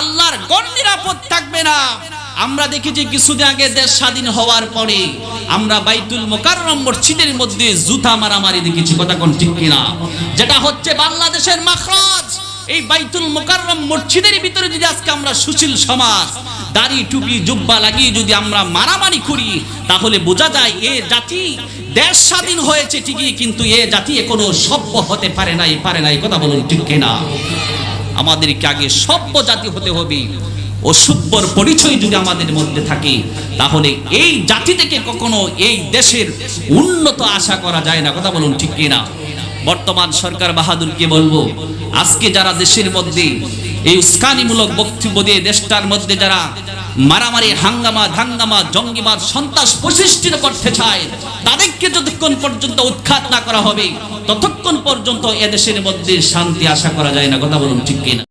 আল্লাহর গণ নিরাপদ থাকবে না। আমরা দেখেছি কিছুদিন আগে দেশ স্বাধীন হওয়ার পরে আমরা বাইতুল মোকাররম মসজিদের মধ্যে জুতা মারামারি দেখেছি, কথা কোন ঠিক কিনা? যেটা হচ্ছে বাংলাদেশের মাখরাজ। এই বাইতুল মোকাররম মসজিদের ভিতরে যদি আজকে আমরা সুশীল সমাজ, দাড়ি, টুপি, জুব্বা লাগিয়ে যদি আমরা মারামারি করি, তাহলে বোঝা যায় এ জাতি দেশ স্বাধীন হয়েছে ঠিকই, কিন্তু এ জাতি এখনও সভ্য হতে পারে নাই পারে নাই, কথা বলুন ঠিক কিনা? আমাদেরকে আগে সভ্য জাতি হতে হবে। ও সভ্যর পরিচয় যদি আমাদের মধ্যে থাকে, তাহলে এই জাতি থেকে কখনো এই দেশের উন্নত আশা করা যায় না। কথা বলুন ঠিক কিনা? বর্তমান সরকার বাহাদুরকে বলব, আজকে যারা দেশের মধ্যে এই উস্কানিমূলক বক্তব্য দিয়ে দেশটার মধ্যে যারা মারামারি, হাঙ্গামা, ধাঙ্গামা, জঙ্গিবাদ, সন্ত্রাস প্রতিষ্ঠিত করতে চায় যতক্ষণ পর্যন্ত উৎখাত না করা হবে, ততক্ষণ পর্যন্ত এদেশের মধ্যে শান্তি আশা করা যায় না, কথা বলুন ঠিক কিনা?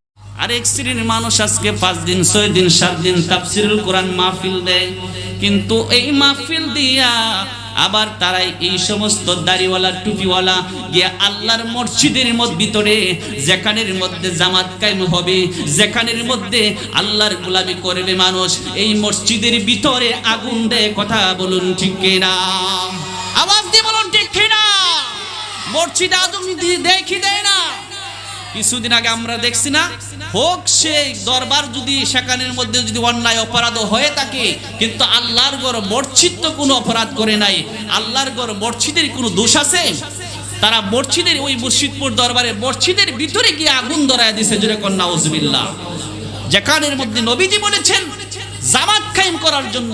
আরেক শ্রেণির মানুষ আজকে পাঁচ দিন, ছয় দিন, সাত দিন তাফসিরুল কোরআন মাহফিল দেয়। কিন্তু এই মাহফিল দিয়া আবার তারাই এই সমস্ত দাড়িওয়ালা, টুপিওয়ালা গিয়ে আল্লাহর মসজিদের মধ্যে ভিতরে, যেখানের মধ্যে জামাত কায়েম হবে, যেখানের মধ্যে আল্লাহর গোলামি করবে মানুষ, এই মসজিদের ভিতরে আগুন দেয়, কথা বলুন ঠিক কিনা? আওয়াজ দিয়ে বলুন, ঠিক কিনা? মসজিদে দিয়ে দেখি দেয় না। কিছুদিন আগে আমরা দেখছি না, হোক সে দরবার যদি সেখানের মধ্যে যদি অন্যায় অপরাধ হয়ে থাকে, কিন্তু আল্লাহর গড় মসজিদ তো কোনো অপরাধ করে নাই। আল্লাহর গড় মসজিদের কোনো দোষ আছে? তারা মসজিদের ওই মুর্শিদপুর দরবারে মসজিদের ভিতরে গিয়ে আগুন ধরায় দিছে জুড়ে কন্যা ওজবিল্লা যেখানের মধ্যে নবীজি বলেছেন, জামাত কায়েম করার জন্য।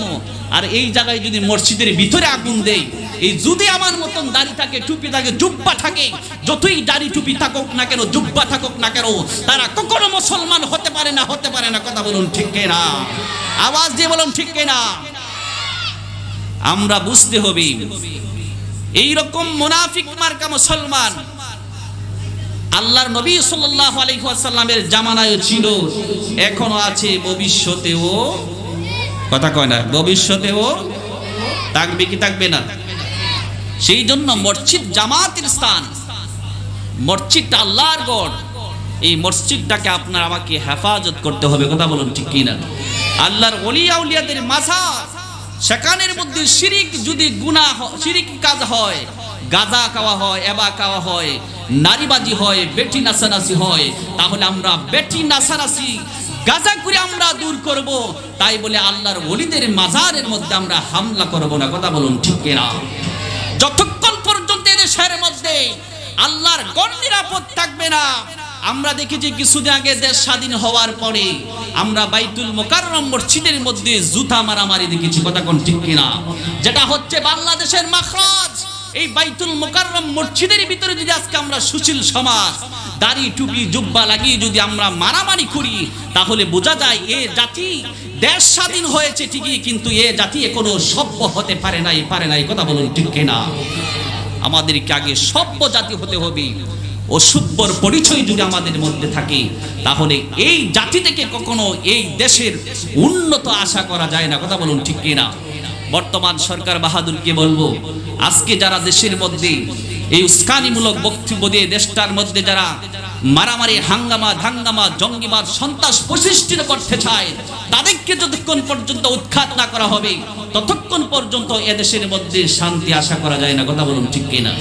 আর এই জায়গায় যদি মসজিদের ভিতরে আগুন দেই এই যদি আমার মতন দাড়ি থাকে, টুপি থাকে, জুব্বা থাকে, যতই দাড়ি টুপি থাকুক না কেন, জুব্বা থাকুক না কেন, তারা কখনো মুসলমান হতে পারে না, হতে পারে না, কথা বলুন ঠিক না আওয়াজ দিয়ে বলুন ঠিক না আমরা বুঝতে হবে এই রকম মুনাফিক মার্কা মুসলমান আল্লাহর নবী সাল্লাল্লাহু আলাইহি ওয়াসাল্লামের জামানায়ও ছিল, এখনও আছে, ভবিষ্যতেও, কথা কয় না, ভবিষ্যতেও থাকবে কি থাকবে না? সেই জন্য মসজিদ জামাতের স্থান। মসজিদটা আল্লাহর গড়। এই মসজিদটাকে আপনার আমাকে হেফাজত করতে হবে, কথা বলুন ঠিক কিনা? আল্লাহর অলিয়া উলিয়াদের মাসার সেখানের মধ্যে শিরিক যদি হ- শিরিক কাজ হয়, গাজা খাওয়া হয়, এবা খাওয়া হয়, নারীবাজি হয়, বেটি নাচানাচি হয়, তাহলে আমরা বেটি নাচানাচি, গাজা করে আমরা দূর করব। তাই বলে আল্লাহর ওলিদের মাজারের মধ্যে আমরা হামলা করব না, কথা বলুন ঠিক কিনা? যতক্ষণ পর্যন্ত দেশের মধ্যে আল্লাহর গণ নিরাপদ থাকবে না, আমরা দেখেছি কিছুদিন আগে দেশ স্বাধীন হওয়ার পরে আমরা বাইতুল মোকাররম মসজিদের মধ্যে জুতা মারামারি দেখেছি, কথা কোন ঠিক কিনা? যেটা হচ্ছে বাংলাদেশের মাখরাজ। এই বাইতুল মোকাররম মসজিদের ভিতরে যদি আজকে আমরা সুশীল সমাজ, দাড়ি টুপি, জুব্বা লাগিয়ে যদি আমরা মারামারি করি, তাহলে বোঝা যায় এ জাতি দেশ স্বাধীন হয়েছে ঠিকই, কিন্তু এ জাতি এখনও সভ্য হতে পারে নাই পারে নাই। কথা বলুন ঠিক কিনা? আমাদেরকে আগে সভ্য জাতি হতে হবে। ও সভ্যর পরিচয় যদি আমাদের মধ্যে থাকে, তাহলে এই জাতি থেকে কখনো এই দেশের উন্নত আশা করা যায় না। কথা বলুন ঠিক কিনা? বর্তমান সরকার বাহাদুরকে বলব, আজকে যারা দেশের মধ্যে এই উস্কানিমূলক বক্তব্য দিয়ে দেশটার মধ্যে যারা মারামারি, হাঙ্গামা, ধাঙ্গামা জঙ্গিমার সন্ত্রাস প্রতিষ্ঠিত করতে চায়, তাদেরকে যতক্ষণ পর্যন্ত উৎখাত না করা হবে, ততক্ষণ পর্যন্ত এদেশের মধ্যে শান্তি আশা করা যায় না। কথা বলুন ঠিক কিনা?